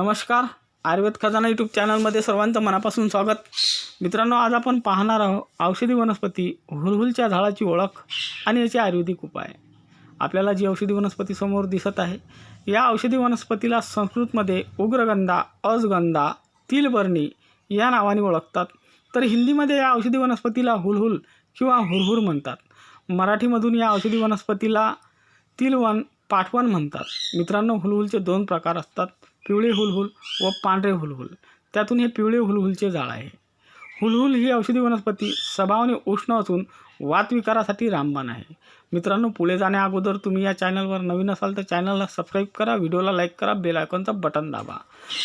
नमस्कार. आयुर्वेद खजाना यूट्यूब चॅनलमध्ये सर्वांचं मनापासून स्वागत. मित्रांनो आज आपण पाहणार आहोत औषधी वनस्पती हुलहुलच्या झाडाची ओळख आणि याचे आयुर्वेदिक उपाय. आपल्याला जी औषधी वनस्पती समोर दिसत आहे या औषधी वनस्पतीला संस्कृतमध्ये उग्रगंधा अजगंधा तिलबर्णी या नावाने ओळखतात. तर हिंदीमध्ये या औषधी वनस्पतीला हुलहुल किंवा हुरहुर म्हणतात. मराठीमधून या औषधी वनस्पतीला तिलवन पाठवण म्हणतात. मित्रांनो हुलहुलचे दोन प्रकार असतात. पिवळे हुलहुल व पांढरे हुलहुल. त्यातून हे पिवळे हुलहुलचे झाड आहे. हुलहुल ही औषधी वनस्पती स्वभावाने उष्ण असून वातविकारासाठी रामबाण आहे. मित्रांनो पुढे जाण्याअगोदर तुम्ही या चॅनलवर नवीन असाल तर चॅनलला सबस्क्राईब करा व्हिडिओला लाईक करा बेल आयकॉनचं बटन दाबा.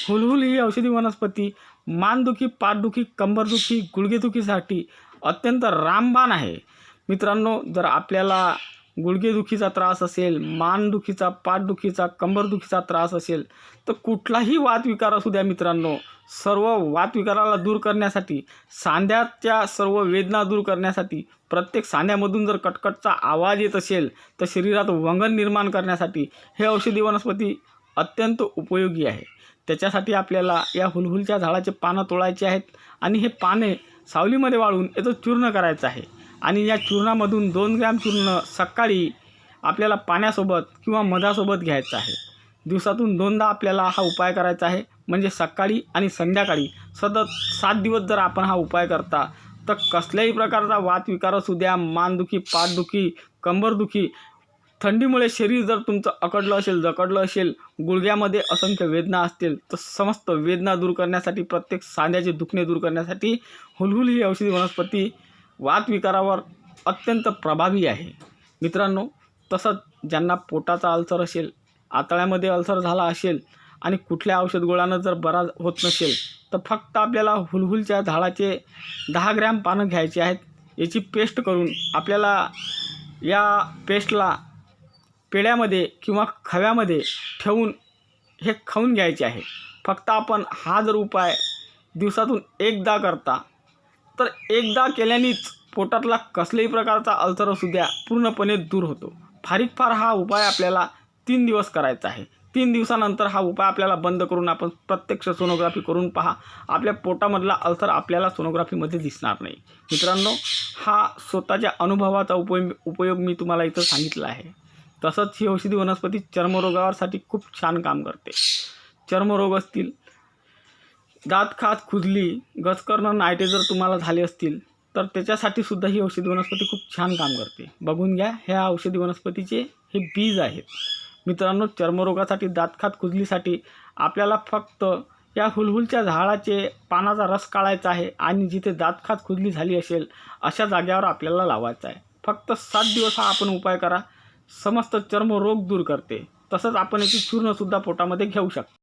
हुलहुल ही औषधी वनस्पती मानदुखी पाठदुखी कंबरदुखी गुडघेदुखीसाठी अत्यंत रामबाण आहे. मित्रांनो जर आपल्याला गुडघेदुखीचा त्रास असेल मानदुखीचा पाठदुखीचा कंबरदुखीचा त्रास असेल तर कुठलाही वातविकार असू द्या मित्रांनो. सर्व वातविकाराला दूर करण्यासाठी सांध्याच्या सर्व वेदना दूर करण्यासाठी प्रत्येक सांध्यामधून जर कटकटचा आवाज येत असेल तर शरीरात वंगण निर्माण करण्यासाठी हे औषधी वनस्पती अत्यंत उपयोगी आहे. त्याच्यासाठी आपल्याला या हुलहुलच्या झाडाचे पानं तोडायचे आहेत आणि हे पाने सावलीमध्ये वाळून याचं चूर्ण करायचं आहे. आणि या चूर्णामधून दोन ग्रॅम चूर्ण सकाळी आपल्याला पाण्यासोबत किंवा मधासोबत घ्यायचं आहे. दिवसातून दोनदा आपल्याला हा उपाय करायचा आहे. म्हणजे सकाळी आणि संध्याकाळी सतत सात दिवस जर आपण हा उपाय करता तर कसल्याही प्रकारचा वातविकार असू द्या मानदुखी पाठदुखी कंबरदुखी थंडीमुळे शरीर जर तुमचं अकडलं असेल जकडलं असेल गुडघ्यामध्ये असंख्य वेदना असतील तर समस्त वेदना दूर करण्यासाठी प्रत्येक सांध्याचे दुखणे दूर करण्यासाठी हुलहुल ही औषधी वनस्पती वातविकारावर अत्यंत प्रभावी आहे. मित्रांनो तसंच ज्यांना पोटाचा अल्सर असेल आतळ्यामध्ये अल्सर झाला असेल आणि कुठल्या औषध गोळ्यानं जर बरा होत नसेल तर फक्त आपल्याला हुलहुलच्या झाडाचे दहा ग्रॅम पानं घ्यायची आहेत याची पेस्ट करून आपल्याला या पेस्टला पेड्यामध्ये किंवा खव्यामध्ये ठेवून हे खाऊन घ्यायचे आहे. फक्त आपण हा जर उपाय दिवसातून एकदा करता तर एकदा केल्यानेच पोटातला कसल्याही प्रकारचा अल्सर असू द्या पूर्णपणे दूर होतो. फारीक फार हा उपाय आपल्याला तीन दिवस करायचा आहे. तीन दिवसानंतर हा उपाय आपल्याला बंद करून आपण प्रत्यक्ष सोनोग्राफी करून पहा. आपल्या पोटामधला अल्सर आपल्याला सोनोग्राफीमध्ये दिसणार नाही. मित्रांनो हा स्वतःच्या अनुभवाचा उपयोग उपयोग मी तुम्हाला इथं सांगितला आहे. तसंच ही औषधी वनस्पती चर्मरोगावरसाठी खूप छान काम करते. चर्मरोग असतील दात खात खुजली गचकरणं नायटे जर तुम्हाला झाले असतील तर त्याच्यासाठी सुद्धा ही औषधी वनस्पती खूप छान काम करते. बघून घ्या ह्या औषधी वनस्पतीचे हे बीज आहेत. मित्रांनो चर्मरोगासाठी दात खात खुजलीसाठी आपल्याला फक्त या हुलहुलच्या झाडाचे पानाचा रस काढायचा आहे आणि जिथे दात खात खुजली झाली असेल अशा जाग्यावर आपल्याला लावायचा आहे. फक्त सात दिवस हा आपण उपाय करा. समस्त चर्मरोग दूर करते. तसंच आपण याची चूर्णसुद्धा पोटामध्ये घेऊ शकतो.